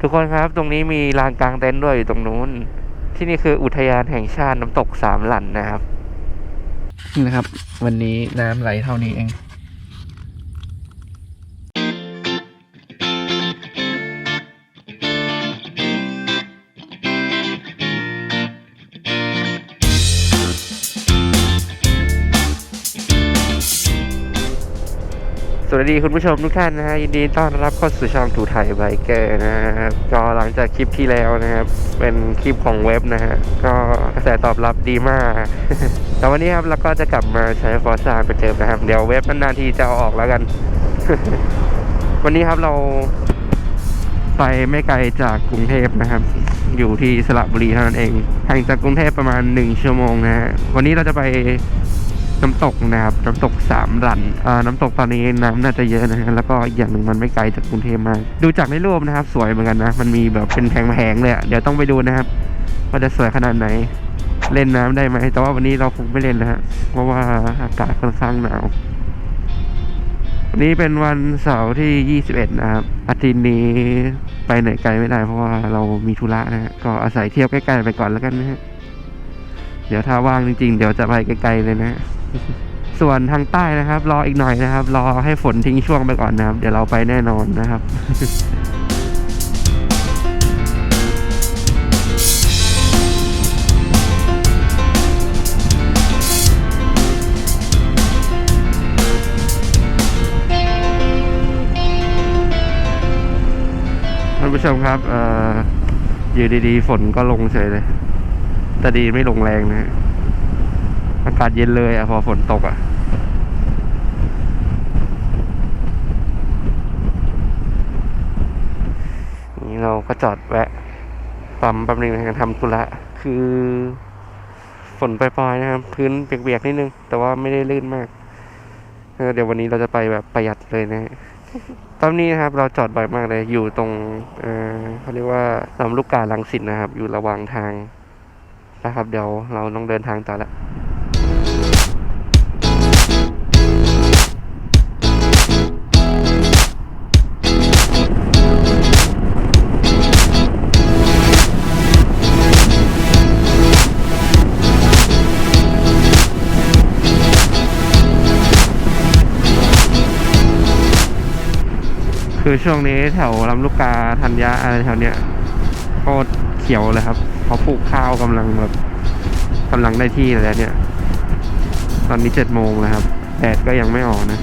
ทุกคนครับตรงนี้มีลานกลางเต็นท์ด้วยอยู่ตรงนู้น ที่นี่คืออุทยานแห่งชาติน้ำตกสามหลันนะครับ นี่นะครับ วันนี้น้ำไหลเท่านี้เอง วัสดีคุณผู้ชมทุกท่านนะฮะยินดีต้อนรับเข้าสู่ช่องทูไทยไบเกอร์นะครับก็หลังจากคลิปที่แล้วนะครับเป็นคลิปของเว็บนะฮะก็กระแสตอบรับดีมาก แต่วันนี้ครับเราก็จะกลับมาใช้ฟอร์ซ่าไปเจอนะครับ เดี๋ยวเว็บนานๆทีจะเอาออกแล้วกัน วันนี้ครับเราไปไม่ไกลจากกรุงเทพนะครับ อยู่ที่สระบุรีเท่านั้นเองห่างจากกรุงเทพประมาณหนึ่งชั่วโมงนะฮะวันนี้เราจะไป น้ำตกนะครับน้ำตกสามรันอ่าน้ำตกตอนนี้น้ำน่าจะเยอะนะฮะแล้วก็อย่างหนึ่งมันไม่ไกลจากกรุงเทพมากดูจากในรูปนะครับ สวยเหมือนกันนะ มันมีแบบเป็นแผงๆเลยเดี๋ยวต้องไปดูนะครับว่าจะสวยขนาดไหน เล่นน้ำได้ไหมแต่ว่าวันนี้เราคงไม่เล่นนะฮะเพราะว่าอากาศค่อนข้างหนาววันนี้เป็นวันเสาร์ที่ 21 นะครับ อาทิตย์นี้ไปไหนไกลไม่ได้เพราะว่าเรามีธุระนะฮะก็อาศัยเที่ยวใกล้ๆไปก่อนแล้วกันนะฮะเดี๋ยวถ้าว่างจริงๆ เดี๋ยวจะไปไกลๆเลยนะฮะ ส่วนทางใต้นะครับ รออีกหน่อยนะครับ รอให้ฝนทิ้งช่วงไปก่อนนะครับ เดี๋ยวเราไปแน่นอนนะครับท่านผู้ชมครับ เอ่ออยู่ดีๆ ฝนก็ลงเฉยเลย แต่ดีไม่ลงแรงนะฮะ อากาศเย็นเลยอะพอฝนตกอะนี่เราก็จอดแวะปั๊มแป๊บนึงในะทำธุระคือฝนปล่อยๆนะครับ พื้นเปียกๆนิดนึง แต่ว่าไม่ได้ลื่นมากเดี๋ยววันนี้เราจะไปแบบประหยัดเลยนะตอนนี้นะครับ เราจอดบ่อยมากเลย อยู่ตรงเออเขาเรียกว่าลำลูกกาลังสิตนะครับ อยู่ระหว่างทางนะครับ เดี๋ยวเราต้องเดินทางต่อละ คือช่วงนี้แถวลำลูกกาธัญญาอะไรแถวเนี้ยโคตรเขียวเลยครับเขาปลูกข้าวกำลังแบบกำลังได้ที่แล้วเนี่ย ตอนนี้เจ็ดโมงแล้วครับแดดก็ยังไม่ออกนะ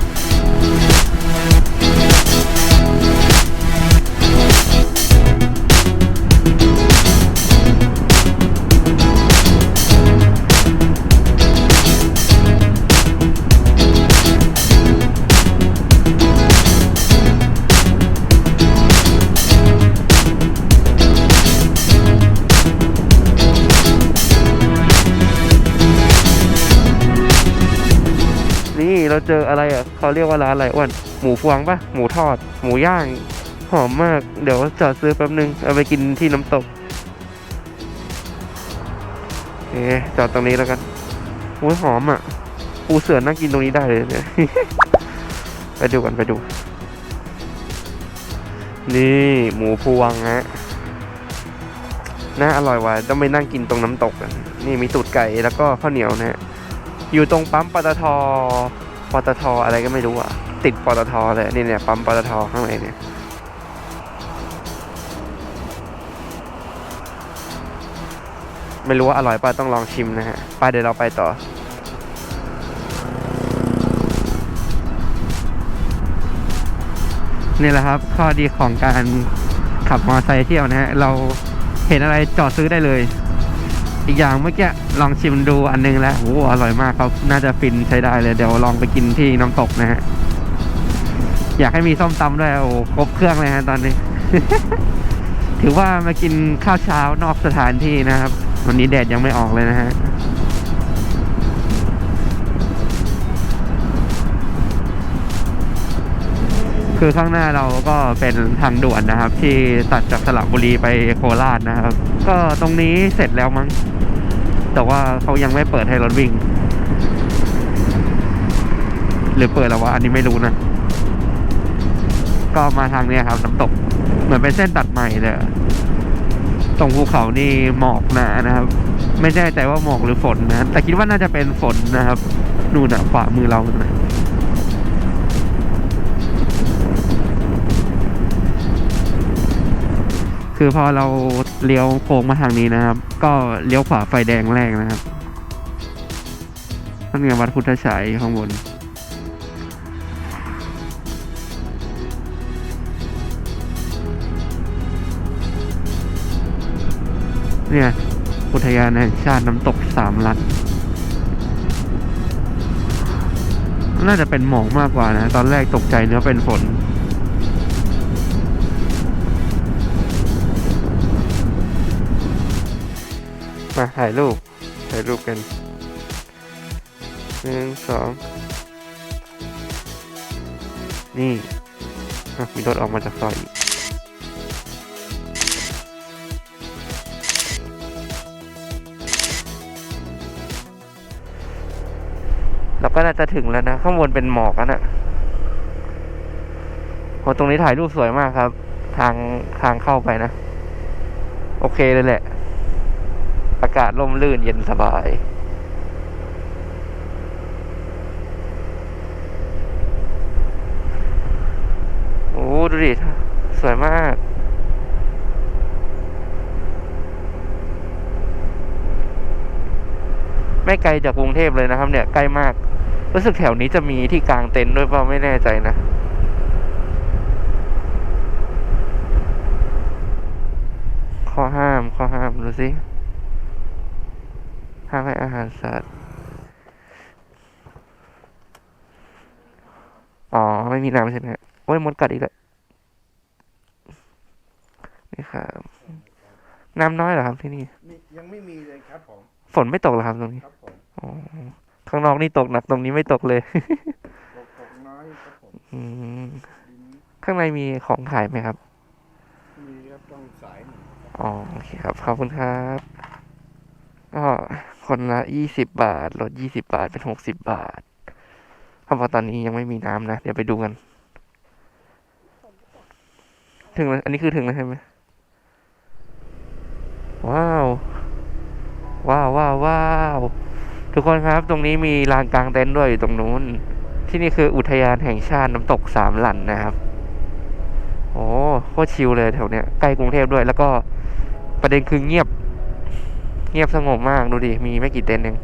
เราเจออะไรอะเขาเรียกว่าร้านอะไรอ้วนหมูพวงปะหมูทอด หมูย่าง หอมมาก เดี๋ยวจอดซื้อแป๊บนึง เอาไปกินที่น้ำตกเอ๊จอดตรงนี้แล้วกันโอ้ยหอมอะปูเสือนั่งกินตรงนี้ได้เลยเนี่ยไปดูกันไปดู นี่หมูพวงฮะน่าอร่อยว่ะต้องไปนั่งกินตรงน้ำตกอะนี่มีตูดไก่แล้วก็ข้าวเหนียวนะฮะอยู่ตรงปั๊มปตท ปตทอะไรก็ไม่รู้อะ ติดปตทเลยนี่เนี่ยปั๊มปตทข้างในเนี่ยไม่รู้ว่าอร่อยป่ะต้องลองชิมนะฮะไปเดี๋ยวเราไปต่อ นี่แหละครับ ข้อดีของการขับมอเตอร์ไซค์เที่ยวนะฮะ เราเห็นอะไรจอดซื้อได้เลย อีกอย่างเมื่อกี้ลองชิมดูอันนึงแล้วโอ้อร่อยมากเขาน่าจะฟินใช้ได้เลยเดี๋ยวลองไปกินที่น้ำตกนะฮะอยากให้มีส้มตำด้วยโอ้ครบเครื่องเลยฮะตอนนี้ ถือว่ามากินข้าวเช้านอกสถานที่นะครับ วันนี้แดดยังไม่ออกเลยนะฮะ คือข้างหน้าเราก็เป็นทางด่วนนะครับ ที่ตัดจากสระบุรีไปโคราชนะครับ ก็ตรงนี้เสร็จแล้วมั้งแต่ว่าเขายังไม่เปิดให้รถวิ่ง หรือเปิดแล้ววะอันนี้ไม่รู้นะ ก็มาทางนี้ครับน้ำตก เหมือนเป็นเส้นตัดใหม่เลยตรงภูเขานี่หมอกหนานะครับ ไม่แน่ใจว่าหมอกหรือฝนนะแต่คิดว่าน่าจะเป็นฝนนะครับ นู่นอะขวามือเรานะ คือพอเราเลี้ยวโค้งมาทางนี้นะครับ ก็เลี้ยวขวาไฟแดงแรกนะครับนั่นไงวัดพุทธชัยข้างบนเนี่ยอุทยานแห่งชาติน้ำตกสามลันน่าจะเป็นหมอกมากกว่านะ ตอนแรกตกใจเนื้อเป็นฝน มาถ่ายรูป ถ่ายรูปกันหนึ่งสองนี่มีรถออกมาจากซอยอีกเราก็น่าจะถึงแล้วนะ ข้างบนเป็นหมอกนะโหตรงนี้ถ่ายรูปสวยมากครับ ทางทางเข้าไปนะ โอเคเลยแหละากาศร่มรื่นเย็นสบายโอ้ดูดิ สวยมากไม่ไกลจากกรุงเทพเลยนะครับ เนี่ยใกล้มาก รู้สึกแถวนี้จะมีที่กลางเต็นท์ด้วยเปล่าไม่แน่ใจนะข้อห้ามข้อห้าม ดูสิ ห้ามให้อาหารสัตว์ อ๋อ ไม่มีน้ำใช่ไหมโอ้ยมดกัดอีกแล้วนี่ครับน้ำน้อยเหรอครับที่นี่มียังไม่มีเลยครับผมฝนไม่ตกเหรอครับตรงนี้ครับผมอ๋อข้างนอกนี่ตกหนักตรงนี้ไม่ตกเลย ตกตกน้อยครับผมอืมดินข้างในมีของขายไหมครับ มีครับต้องสายหนึ่งครับอ๋อโอเคครับ ขอบคุณครับก็ คนละยี่สิบบาท ลดยี่สิบบาท เป็นหกสิบบาทเพราะว่าตอนนี้ยังไม่มีน้ำนะ เดี๋ยวไปดูกัน ถึงแล้ว อันนี้คือถึงแล้วใช่ไหม ว้าว ว้าวว้าวว้าวทุกคนครับ ตรงนี้มีลานกลางเต็นท์ด้วยอยู่ตรงนู้น ที่นี่คืออุทยานแห่งชาติน้ำตกสามหลันนะครับ โอ้โคตรชิลเลยแถวเนี้ย ใกล้กรุงเทพด้วย แล้วก็ประเด็นคือเงียบ เงียบสงบมากดูดิ มีไม่กี่เต็นท์เอง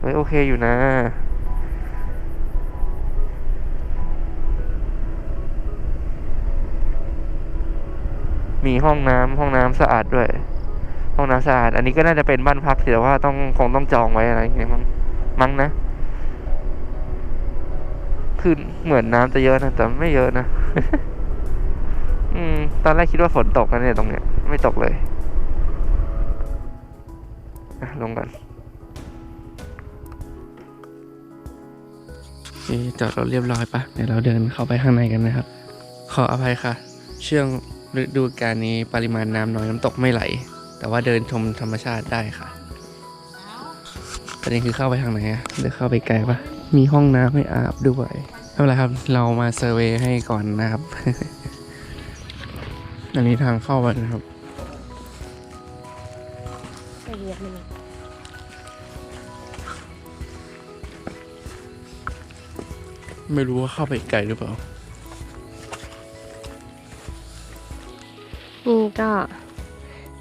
เฮ้ยโอเคอยู่นะ มีห้องน้ำห้องน้ำสะอาดด้วย ห้องน้ำสะอาด อันนี้ก็น่าจะเป็นบ้านพักแต่ว่าต้องคงต้องจองไว้อะไรอย่างเงี้ยมั้งมั้งนะ คือเหมือนน้ำจะเยอะนะ แต่ไม่เยอะนะ อืม ตอนแรกคิดว่าฝนตกนะเนี่ยตรงเนี้ย ไม่ตกเลย อะลงกันนี่จอดรถเรียบร้อยปะเดี๋ยวเราเดินเข้าไปข้างในกันนะครับ ขออภัยค่ะช่วงฤดูกาลนี้ปริมาณน้ำน้อยน้ำตกไม่ไหล แต่ว่าเดินชมธรรมชาติได้ค่ะประเด็นคือเข้าไปทางไหนอะเดี๋ยวเข้าไปไกลปะมีห้องน้ำให้อาบด้วยไม่เป็นไรครับ เรามาเซอร์เวยให้ก่อนนะครับ อันนี้ทางเข้าไปนะครับ ไปเหยียบมันเลยไม่รู้ว่าเข้าไปไกลหรือเปล่า นี่ก็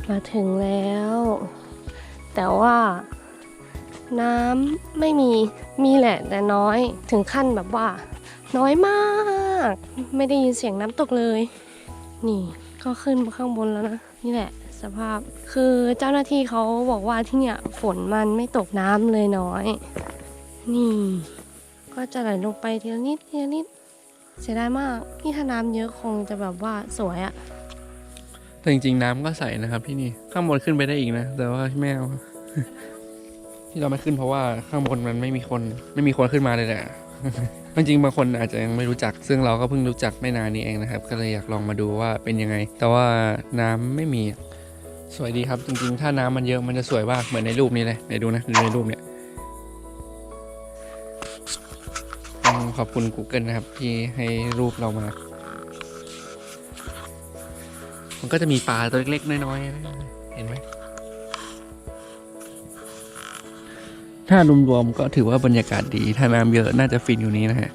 มาถึงแล้ว แต่ว่าน้ำไม่มีมีแหละแต่น้อยถึงขั้นแบบว่า น้อยมาก ไม่ได้ยินเสียงน้ำตกเลย นี่ก็ขึ้นมาข้างบนแล้วนะ นี่แหละ สภาพ คือเจ้าหน้าที่เขาบอกว่าที่เนี่ยฝนมันไม่ตกน้ำเลยน้อย นี่ ก็จะไหลลงไปทีละนิดทีละนิดเสียดายมากที่ถ้าน้ำเยอะคงจะแบบว่าสวยอะแต่จริงๆน้ำก็ใสนะครับที่นี่ข้างบนขึ้นไปได้อีกนะ แต่ว่าไม่เอาที่เราไม่ขึ้นเพราะว่าข้างบนมันไม่มีคนไม่มีคนขึ้นมาเลยแหละจริงๆบางคนอาจจะยังไม่รู้จัก ซึ่งเราก็เพิ่งรู้จักไม่นานนี้เองนะครับ ก็เลยอยากลองมาดูว่าเป็นยังไง แต่ว่าน้ำไม่มี สวยดีครับ จริงๆ ถ้าน้ำมันเยอะมันจะสวยมากเหมือนในรูปนี้เลยไหนดูนะดูในรูปเนี่ยต้องขอบคุณ Google นะครับ ที่ให้รูปเรามา มันก็จะมีปลาตัวเล็กๆ น้อยๆ เห็นไหม ถ้ารวมๆก็ถือว่าบรรยากาศดี ถ้าน้ำเยอะน่าจะฟินอยู่นี้นะฮะ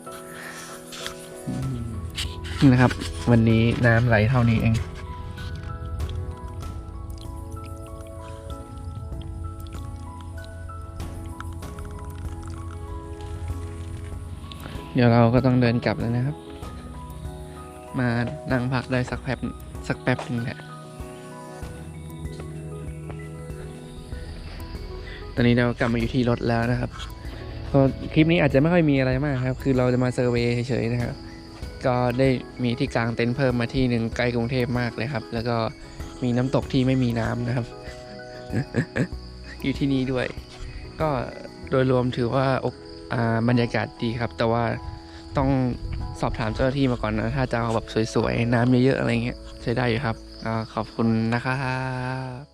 นี่นะครับ วันนี้น้ำไหลเท่านี้เอง เดี๋ยวเราก็ต้องเดินกลับแล้วนะครับ มานั่งพักได้สักแป๊บสักแป๊บหนึงแหละตอนนี้เรากลับมาอยู่ที่รถแล้วนะครับก็คลิปนี้อาจจะไม่ค่อยมีอะไรมากครับ คือเราจะมาเซอร์เวย์เฉยๆนะครับ ก็ได้มีที่กลางเต็นท์เพิ่มมาที่หนึ่งใกล้กรุงเทพมากเลยครับ แล้วก็มีน้ำตกที่ไม่มีน้ำนะครับ อยู่ที่นี่ด้วย ก็โดยรวมถือว่าโออ่า บรรยากาศดีครับ แต่ว่าต้องสอบถามเจ้าหน้าที่มาก่อนนะ ถ้าจะเอาแบบสวยๆ น้ำเยอะๆ อะไรเงี้ยใช้ได้อยู่ครับอขอบคุณนะครับ